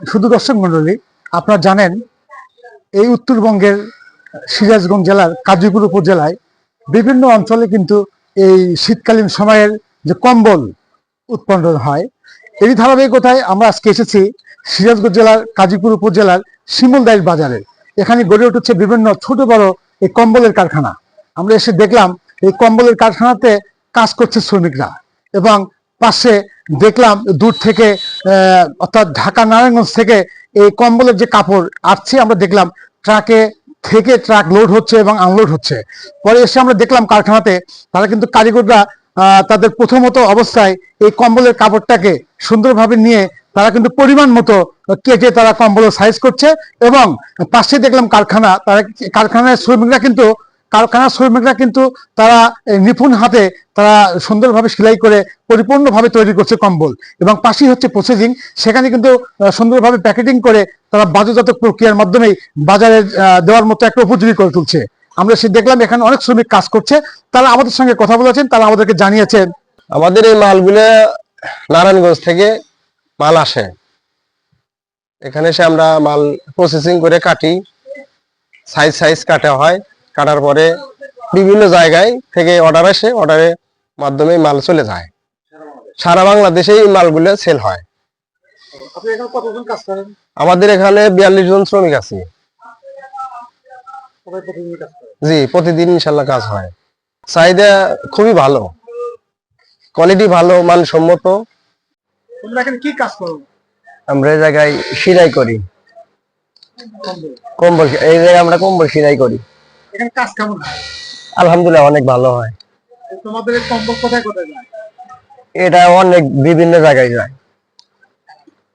শুধু দর্শক মন্ডলী, আপনারা জানেন এই উত্তরবঙ্গের সিরাজগঞ্জ জেলার কাজীপুর উপজেলায় বিভিন্ন অঞ্চলে কিন্তু এই শীতকালীন সময়ের যে কম্বল উৎপন্ন হয় এই ধারাবাহিকতায় আমরা আজকে এসেছি সিরাজগঞ্জ জেলার কাজীপুর উপজেলার শিমুলদাইল বাজারে। এখানে গড়ে উঠেছে বিভিন্ন ছোট বড় এই কম্বলের কারখানা। আমরা এসে দেখলাম এই কম্বলের কারখানাতে কাজ করছে শ্রমিকরা এবং পাশে দেখলাম দূর থেকে অর্থাৎ ঢাকা নারায়ণগঞ্জ থেকে এই কম্বলের যে কাপড়, আসছে আমরা দেখলাম ট্রাকে থেকে ট্রাক লোড হচ্ছে এবং আনলোড হচ্ছে। পরে এসে আমরা দেখলাম কারখানাতে তারা কিন্তু কারিগররা তাদের প্রথমত অবস্থায় এই কম্বলের কাপড়টাকে সুন্দরভাবে নিয়ে তারা কিন্তু পরিমাণ মতো কেটে তারা কম্বলের সাইজ করছে এবং পাশে দেখলাম কারখানা, তারা কারখানার শ্রমিকরা কিন্তু কারখানার শ্রমিকরা কিন্তু তারা নিপুণ হাতে তারা সুন্দরভাবে সেলাই করে পরিপূর্ণভাবে তৈরি করছে কম্বল। এবং পাশেই হচ্ছে প্রসেসিং সেখানে কিন্তু সুন্দরভাবে প্যাকেটিং করে তারা বাজারজাত প্রক্রিয়ার মাধ্যমেই বাজারে দেওয়ার মতো একটা উপযোগী করে তুলছে। আমরা সে দেখলাম এখানে অনেক শ্রমিক কাজ করছে, তারা আমাদের সঙ্গে কথা বলেছেন, তারা আমাদেরকে জানিয়েছেন। আমাদের এই মালগুলো নারায়ণগঞ্জ থেকে মাল আসে। এখানে এসে আমরা মাল প্রসেসিং করে কাটি সাইজ সাইজ কাটা হয়। কাটার পরে বিভিন্ন জায়গায় থেকে অর্ডার আসে অর্ডারের মাধ্যমে মাল চলে যায়। সারা বাংলাদেশে এই মালগুলো সেল হয়। আমাদের এখানে বিয়াল্লিশ জন শ্রমিক আছে। জি প্রতিদিন ইনশাল্লাহ কাজ হয়। চাহিদা খুবই ভালো। কোয়ালিটি ভালো মানসম্মত। তোমরা এখানে কি কাজ করো? আমরা এই জায়গায় সিলাই করি। কম্বল কম্বল। এই জায়গায় আমরা কম্বল সিলাই করি। এখানে কাজ কেমন হয়? আলহামদুলিল্লাহ অনেক ভালো হয়। তোমাদের কম্বল কোথায় কোথায় যায়? এটা অনেক বিভিন্ন জায়গায় যায়।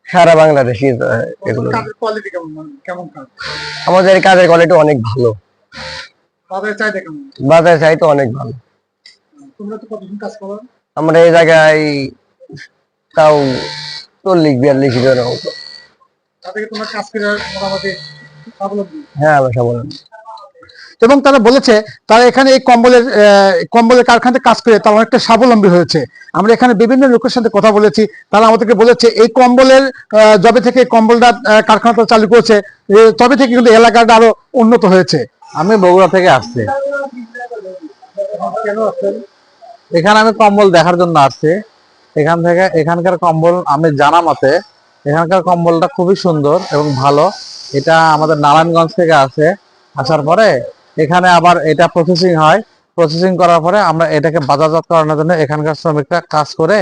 সারা বাংলাদেশে এগুলো কাজের কোয়ালিটি কেমন মানে আমাদের কাজের কোয়ালিটি অনেক ভালো। বাজারে চাহিদা তো অনেক ভালো। আমরা এই জায়গায় তাও চল্লিশ বিয়াল্লিশ জনের মতো। তাদেরকে তোমরা কাজ করে হ্যাঁ আমরা সবাই এবং তারা বলেছে, তারা এখানে এই কম্বলের কম্বলের কারখানাতে কাজ করে, তারা অনেকটা স্বাবলম্বী হয়েছে। আমরা এখানে বিভিন্ন লোকের সাথে কথা বলেছি, তারা আমাদেরকে বলেছে, এই কম্বলের যবে থেকে কম্বলটা কারখানাটা চালু করেছে তবে থেকে কিন্তু এলাকাটা আরও উন্নত হয়েছে। আমি বগুড়া থেকে আসছি। এখানে আমি কম্বল দেখার জন্য আসছি। এখান থেকে, এখানকার কম্বল আমি জানা মতে, এখানকার কম্বলটা খুবই সুন্দর এবং ভালো। এটা আমাদের নারায়ণগঞ্জ থেকে আসে। আসার পরে এখানে আবার এটা প্রসেসিং হয়। প্রসেসিং করার পরে আমরা এটাকে বাজারজাত করানোর জন্য এখানকার শ্রমিকরা কাজ করে,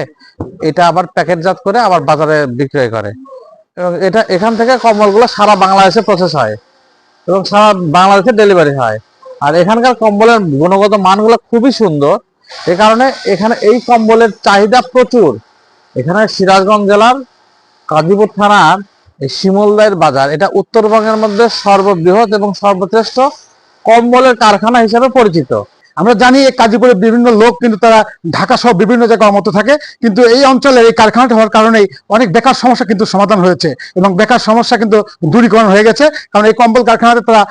এটা আবার প্যাকেটজাত করে আবার বাজারে বিক্রয় করে। এবং এটা এখান থেকে কম্বলগুলো সারা বাংলাদেশে প্রসেস হয় এবং সারা বাংলাদেশে ডেলিভারি হয়। আর এখানকার কম্বলের গুণগত মানগুলো খুবই সুন্দর। এ কারণে এখানে এই কম্বলের চাহিদা প্রচুর। এখানে সিরাজগঞ্জ জেলার কাজীপুর থানার এই শিমলদাইয়ের বাজার। এটা উত্তরবঙ্গের মধ্যে সর্ববৃহৎ এবং সর্বশ্রেষ্ঠ কম্বলের কারখানা হিসেবে পরিচিত। আমরা জানি এই কাজীপুরের বিভিন্ন লোক কিন্তু তারা ঢাকা সহ বিভিন্ন জায়গায় মতো থাকে। কিন্তু এই অঞ্চলের এই কারখানাটা হওয়ার কারণেই অনেক বেকার সমস্যা কিন্তু সমাধান হয়েছে এবং বেকার সমস্যা কিন্তু দূরীকরণ হয়ে গেছে। কারণ এই কম্বল কারখানাতে তারা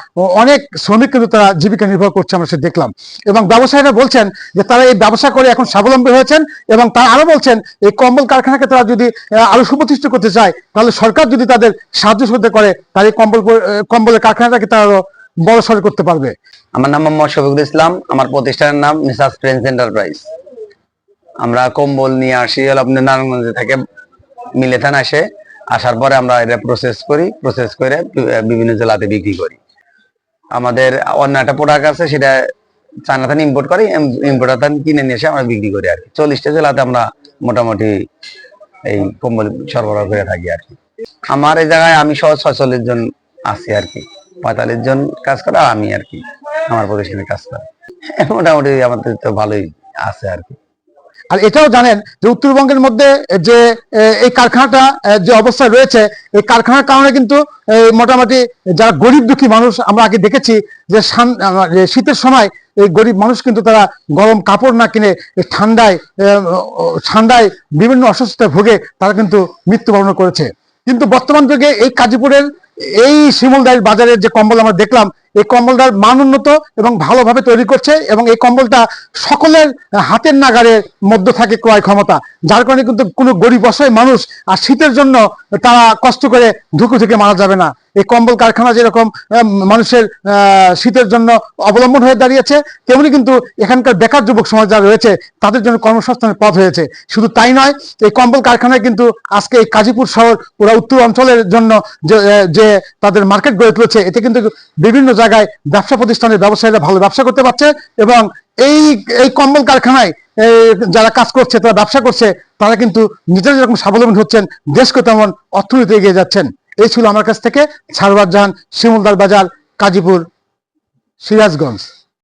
অনেক শ্রমিক কিন্তু তারা জীবিকা নির্ভর করছে আমরা সে দেখলাম। এবং ব্যবসায়ীরা বলছেন যে তারা এই ব্যবসা করে এখন স্বাবলম্বী হয়েছেন এবং তারা আরও বলছেন এই কম্বল কারখানাকে তারা যদি আরও সুপ্রতিষ্ঠিত করতে চায়, তাহলে সরকার যদি তাদের সাহায্য সহযোগিতা করে, তাহলে কম্বল, কম্বলের কারখানাটাকে তারা বড় সড় করতে পারবে। আমার নাম মোহাম্মদ শফিকুল ইসলাম, আমার প্রতিষ্ঠানের নাম মিসাস ফ্রেন্স এন্টারপ্রাইজ। আমরা কম্বল নিয়ে আসি আপনার নারায়ণগঞ্জ থেকে মিলে থান আসে, আসার পরে আমরা এটা প্রসেস করি প্রসেস করে বিভিন্ন জেলাতে বিক্রি করি। আমাদের অন্য একটা প্রোডাক্ট আছে, সেটা চায়না থান ইম্পোর্ট করি ইম্পোর্টার থান কিনে নিয়ে এসে আমরা বিক্রি করি আর কি। চল্লিশটা জেলাতে আমরা মোটামুটি এই কম্বল সরবরাহ করে থাকি আর কি। আমার এই জায়গায় আমি সহ ছয়চল্লিশ জন আছি আর কি। পঁয়তাল্লিশ জন কাজ করে, আর আমি আর কি, আমার প্রতিষ্ঠানে কাজ করে। মোটামুটি আমাদের তো ভালোই আছে আর কি। আর এটাও জানেন যে উত্তরবঙ্গের মধ্যে যে এই কারখানাটা যে অবস্থায় রয়েছে, এই কারখানার কারণে কিন্তু মোটামুটি যারা গরিব দুঃখী মানুষ, আমরা আগে দেখেছি যে শীতের সময় এই গরিব মানুষ কিন্তু তারা গরম কাপড় না কিনে ঠান্ডায় ঠান্ডায় বিভিন্ন অসুস্থতায় ভুগে তারা কিন্তু মৃত্যুবরণ করেছে। কিন্তু বর্তমান যুগে এই কাজীপুরের এই শিমুলদাইল বাজারের যে কম্বল আমরা দেখলাম এই কম্বলটার মান উন্নত এবং ভালোভাবে তৈরি করছে এবং এই কম্বলটা সকলের হাতের নাগারের মধ্যে থাকে ক্রয় ক্ষমতা। যার কারণে কিন্তু কোনো গরিব অসহায় মানুষ আর শীতের জন্য তারা কষ্ট করে ধুকু থেকে মারা যাবে না। এই কম্বল কারখানা যেরকম মানুষের শীতের জন্য অবলম্বন হয়ে দাঁড়িয়েছে, তেমনি কিন্তু এখানকার বেকার যুবক সমাজ যারা রয়েছে, তাদের জন্য কর্মসংস্থানের পথ হয়েছে। শুধু তাই নয়, এই কম্বল কারখানায় কিন্তু আজকে এই কাজীপুর শহর পুরা উত্তর অঞ্চলের জন্য যে তাদের মার্কেট গড়ে তুলেছে, এতে কিন্তু বিভিন্ন জায়গায় ব্যবসা প্রতিষ্ঠানের ব্যবসায়ীরা ভালো ব্যবসা করতে পারছে এবং এই এই কম্বল কারখানায় যারা কাজ করছে, তারা ব্যবসা করছে, তারা কিন্তু নিজেরা যেরকম স্বাবলম্বী হচ্ছেন, দেশকে তেমন অর্থনীতি এগিয়ে যাচ্ছেন। এই ছিল আমার কাছ থেকে ছাড়বার জাহান, শিমুলদার বাজার, কাজীপুর, সিরাজগঞ্জ।